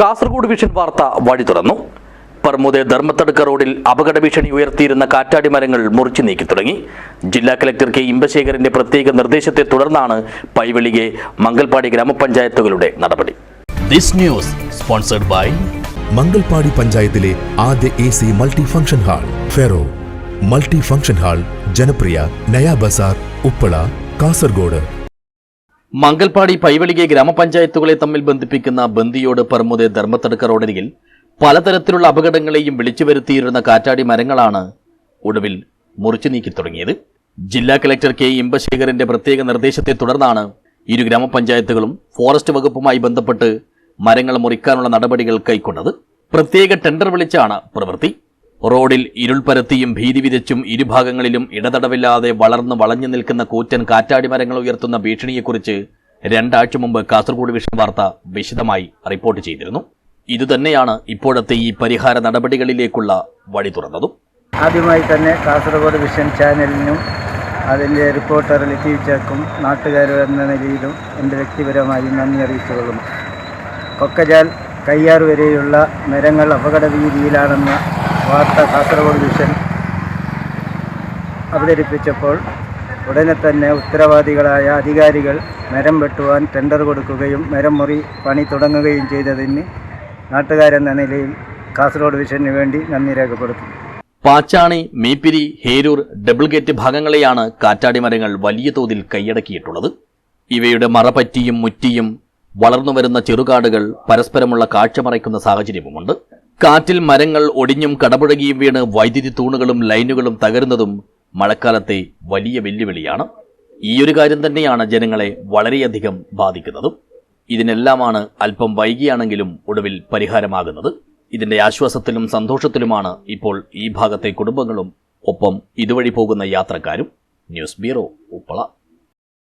Kasaragod vision വാർത്ത വഴി തുറന്നു. പറമുതെ ധർമ്മത്തടുക്ക റോഡിൽ അപകട ഭീഷണി ഉയർത്തിയിരുന്ന കാറ്റാടി മരങ്ങൾ മുറിച്ചു നീക്കി തുടങ്ങി. ജില്ലാ കലക്ടർ കെ ഇമ്പശേഖരന്റെ പ്രത്യേക നിർദ്ദേശത്തെ തുടർന്നാണ് പൈവെളികെ മംഗൽപാടി ഗ്രാമപഞ്ചായത്തുകളുടെ നടപടി. This news sponsored by Mangalpady പഞ്ചായത്തിലെ ആദ്യ A C multi function hall ferro. Multi function hall ജനപ്രിയ നയാ ബസാർ ഉപ്പള കാസർഗോഡ്. മംഗൽപാടി പൈവളികെ ഗ്രാമപഞ്ചായത്തുകളെ തമ്മിൽ ബന്ധിപ്പിക്കുന്ന ബന്ദിയോട് പെർമുദെ ധർമ്മത്തടുക്ക റോഡരികിൽ പലതരത്തിലുള്ള അപകടങ്ങളെയും വിളിച്ചു വരുത്തിയിരുന്ന കാറ്റാടി മരങ്ങളാണ് ഒടുവിൽ മുറിച്ചു നീക്കി തുടങ്ങിയത്. ജില്ലാ കലക്ടർ കെ ഇമ്പശേഖരന്റെ പ്രത്യേക നിർദ്ദേശത്തെ തുടർന്നാണ് ഇരു ഗ്രാമപഞ്ചായത്തുകളും ഫോറസ്റ്റ് വകുപ്പുമായി ബന്ധപ്പെട്ട് മരങ്ങൾ മുറിക്കാനുള്ള നടപടികൾ കൈക്കൊണ്ടത്. പ്രത്യേക ടെൻഡർ വിളിച്ചാണ് പ്രവൃത്തി. റോഡിൽ ഇരുൾ പരത്തിയും ഭീതി വിതച്ചും ഇരുഭാഗങ്ങളിലും ഇടതടവില്ലാതെ വളർന്ന് വളഞ്ഞു നിൽക്കുന്ന കൂറ്റൻ കാറ്റാടി മരങ്ങൾ ഉയർത്തുന്ന ഭീഷണിയെക്കുറിച്ച് രണ്ടാഴ്ച മുമ്പ് കാസർഗോഡ് വിഷൻ വാർത്ത വിശദമായി റിപ്പോർട്ട് ചെയ്തിരുന്നു. ഇതുതന്നെയാണ് ഇപ്പോഴത്തെ ഈ പരിഹാര നടപടികളിലേക്കുള്ള വഴി തുറന്നതും. ആദ്യമായി തന്നെ കാസർഗോഡ് വിഷൻ ചാനലിനും അതിന്റെ റിപ്പോർട്ടർ ലത്തീഫ്ചക്കും നാട്ടുകാരും എന്ന നിലയിലും എന്റെ വ്യക്തിപരമായി നന്ദി അറിയിച്ചുകൊള്ളുന്നു. കൊക്കജാൽ കയ്യാർ വരെയുള്ള മരങ്ങൾ അപകട ഭീതിയിലാണെന്ന വാർത്ത കാസർഗോഡ് മിഷൻ അവതരിപ്പിച്ചപ്പോൾ ഉടനെ തന്നെ ഉത്തരവാദികളായ അധികാരികൾ മരം വെട്ടുവാൻ ടെൻഡർ കൊടുക്കുകയും മരം മുറി പണി തുടങ്ങുകയും ചെയ്തതിന് നാട്ടുകാരെന്ന നിലയിൽ കാസർഗോഡ് വിഷന് വേണ്ടി നന്ദി രേഖപ്പെടുത്തുന്നു. പാച്ചാണി മീപ്പിരി ഹേരൂർ ഡബിൾ ഗേറ്റ് ഭാഗങ്ങളെയാണ് കാറ്റാടി മരങ്ങൾ വലിയ തോതിൽ കൈയടക്കിയിട്ടുള്ളത്. ഇവയുടെ മറപറ്റിയും മുറ്റിയും വളർന്നു വരുന്ന ചെറുകാടുകൾ പരസ്പരമുള്ള കാഴ്ച മറയ്ക്കുന്ന സാഹചര്യവുമുണ്ട്. കാറ്റിൽ മരങ്ങൾ ഒടിഞ്ഞും കടപുഴകിയും വീണ് വൈദ്യുതി തൂണുകളും ലൈനുകളും തകരുന്നതും മഴക്കാലത്തെ വലിയ വെല്ലുവിളിയാണ്. ഈ ഒരു കാര്യം തന്നെയാണ് ജനങ്ങളെ വളരെയധികം ബാധിക്കുന്നതും. ഇതിനെല്ലാമാണ് അല്പം വൈകിയാണെങ്കിലും ഒടുവിൽ പരിഹാരമാകുന്നത്. ഇതിന്റെ ആശ്വാസത്തിലും സന്തോഷത്തിലുമാണ് ഇപ്പോൾ ഈ ഭാഗത്തെ കുടുംബങ്ങളും ഒപ്പം ഇതുവഴി പോകുന്ന യാത്രക്കാരും. News bureau Uppala.